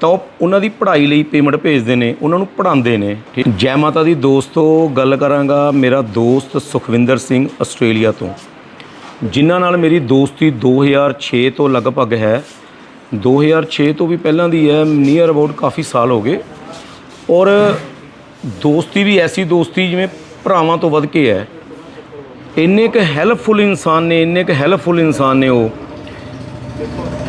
ਤਾਂ ਉਹ ਉਹਨਾਂ ਦੀ ਪੜ੍ਹਾਈ ਲਈ ਪੇਮੈਂਟ ਭੇਜਦੇ ਨੇ, ਉਹਨਾਂ ਨੂੰ ਪੜ੍ਹਾਉਂਦੇ ਨੇ, ਠੀਕ? ਜੈ ਮਾਤਾ ਦੀ ਦੋਸਤੋ, ਗੱਲ ਕਰਾਂਗਾ ਮੇਰਾ ਦੋਸਤ ਸੁਖਵਿੰਦਰ ਸਿੰਘ ਆਸਟ੍ਰੇਲੀਆ ਤੋਂ। ਜਿਨ੍ਹਾਂ ਨਾਲ ਮੇਰੀ ਦੋਸਤੀ 2006 ਤੋਂ ਲਗਭਗ ਹੈ। 2006 ਤੋਂ ਵੀ ਪਹਿਲਾਂ ਦੀ ਹੈ ਨੀਅਰ ਅਬਾਊਟ ਕਾਫੀ ਸਾਲ ਹੋ ਗਏ। ਔਰ ਦੋਸਤੀ ਵੀ ਐਸੀ ਦੋਸਤੀ ਜਿਵੇਂ ਭਰਾਵਾਂ ਤੋਂ ਵੱਧ ਕੇ ਹੈ। ਇੰਨੇ ਕੁ ਹੈਲਪਫੁਲ ਇਨਸਾਨ ਨੇ, ਇੰਨੇ ਕੁ ਹੈਲਪਫੁਲ ਇਨਸਾਨ ਨੇ ਉਹ।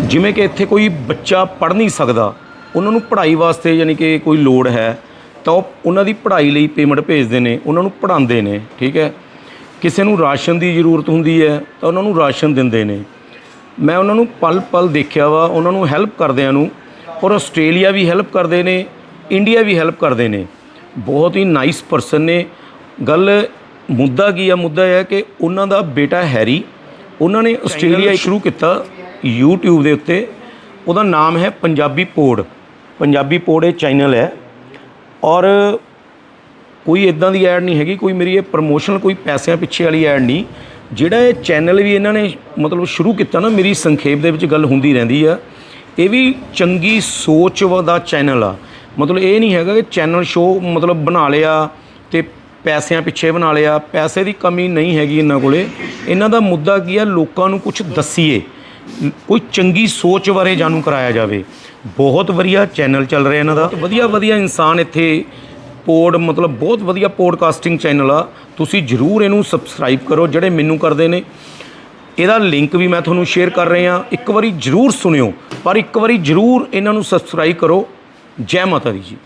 ਜਿਵੇਂ ਕਿ ਇੱਥੇ ਕੋਈ ਬੱਚਾ ਪੜ੍ਹ ਨਹੀਂ ਸਕਦਾ। ਉਹਨਾਂ ਨੂੰ ਪੜ੍ਹਾਈ ਵਾਸਤੇ ਯਾਨੀ ਕਿ ਕੋਈ ਲੋੜ ਹੈ, ਤਾਂ ਉਹ ਉਹਨਾਂ ਦੀ ਪੜ੍ਹਾਈ ਲਈ ਪੇਮੈਂਟ ਭੇਜਦੇ ਨੇ, ਉਹਨਾਂ ਨੂੰ ਪੜ੍ਹਾਉਂਦੇ ਨੇ, ਠੀਕ ਹੈ। ਕਿਸੇ ਨੂੰ ਰਾਸ਼ਨ ਦੀ ਜ਼ਰੂਰਤ ਹੁੰਦੀ ਹੈ, ਤਾਂ ਉਹਨਾਂ ਨੂੰ ਰਾਸ਼ਨ ਦਿੰਦੇ ਨੇ। ਮੈਂ ਉਹਨਾਂ ਨੂੰ ਪਲ ਪਲ ਦੇਖਿਆ ਵਾ, ਉਹਨਾਂ ਨੂੰ ਹੈਲਪ ਕਰਦਿਆਂ ਨੂੰ, ਔਰ ਆਸਟ੍ਰੇਲੀਆ ਵੀ ਹੈਲਪ ਕਰਦੇ ਨੇ, ਇੰਡੀਆ ਵੀ ਹੈਲਪ ਕਰਦੇ ਨੇ। ਬਹੁਤ ਹੀ ਨਾਈਸ ਪਰਸਨ ਨੇ। ਗੱਲ ਮੁੱਦਾ ਕੀ ਆ, ਮੁੱਦਾ ਇਹ ਹੈ ਕਿ ਉਹਨਾਂ ਦਾ ਬੇਟਾ ਹੈਰੀ, ਉਹਨਾਂ ਨੇ ਆਸਟ੍ਰੇਲੀਆ ਸ਼ੁਰੂ ਕੀਤਾ YouTube ਦੇ ਉੱਤੇ, ਉਹਦਾ ਨਾਮ ਹੈ ਪੰਜਾਬੀ ਪੋੜ। ਪੰਜਾਬੀ ਪੋੜ ਚੈਨਲ ਹੈ। ਔਰ ਕੋਈ ਇਦਾਂ ਦੀ ਐਡ ਨਹੀਂ ਹੈਗੀ, ਕੋਈ ਮੇਰੀ ਇਹ ਪ੍ਰਮੋਸ਼ਨਲ ਕੋਈ ਪੈਸਿਆਂ ਪਿੱਛੇ ਵਾਲੀ ਐਡ ਨਹੀਂ। ਜਿਹੜਾ ਇਹ ਚੈਨਲ ਵੀ ਇਹਨਾਂ ਨੇ ਮਤਲਬ ਸ਼ੁਰੂ ਕੀਤਾ ਨਾ, ਮੇਰੀ ਸੰਖੇਪ ਦੇ ਵਿੱਚ ਗੱਲ ਹੁੰਦੀ ਰਹਿੰਦੀ ਆ। ਇਹ ਵੀ ਚੰਗੀ ਸੋਚ ਦਾ ਚੈਨਲ ਆ। ਮਤਲਬ ਇਹ ਨਹੀਂ ਹੈਗਾ ਕਿ ਚੈਨਲ ਸ਼ੋ ਮਤਲਬ ਬਣਾ ਲਿਆ ਤੇ ਪੈਸਿਆਂ ਪਿੱਛੇ ਬਣਾ ਲਿਆ। ਪੈਸੇ ਦੀ ਕਮੀ ਨਹੀਂ ਹੈਗੀ ਇਹਨਾਂ ਕੋਲੇ। ਇਹਨਾਂ ਦਾ ਮੁੱਦਾ ਕੀ ਆ, ਲੋਕਾਂ ਨੂੰ ਕੁਝ ਦੱਸੀਏ। ਕੋਈ ਚੰਗੀ ਸੋਚ ਬਾਰੇ ਜਾਣੂ ਕਰਾਇਆ ਜਾਵੇ। ਬਹੁਤ ਵਧੀਆ ਚੈਨਲ ਚੱਲ ਰਿਹਾ ਇਹਨਾਂ ਦਾ। ਵਧੀਆ ਵਧੀਆ ਇਨਸਾਨ ਇੱਥੇ ਪੋਡ, ਮਤਲਬ ਬਹੁਤ ਵਧੀਆ ਪੋਡਕਾਸਟਿੰਗ ਚੈਨਲ ਆ। ਤੁਸੀਂ ਜਰੂਰ ਇਹਨੂੰ ਸਬਸਕ੍ਰਾਈਬ ਕਰੋ, ਜਿਹੜੇ ਮੈਨੂੰ ਕਰਦੇ ਨੇ। ਇਹਦਾ ਲਿੰਕ ਵੀ ਮੈਂ ਤੁਹਾਨੂੰ ਸ਼ੇਅਰ ਕਰ ਰਿਹਾ ਇੱਕ ਵਾਰੀ ਜਰੂਰ ਸੁਣਿਓ, ਪਰ ਇੱਕ ਵਾਰੀ ਜਰੂਰ ਇਹਨਾਂ ਨੂੰ ਸਬਸਕ੍ਰਾਈਬ ਕਰੋ। ਜੈ ਮਾਤਾ ਦੀ ਜੀ।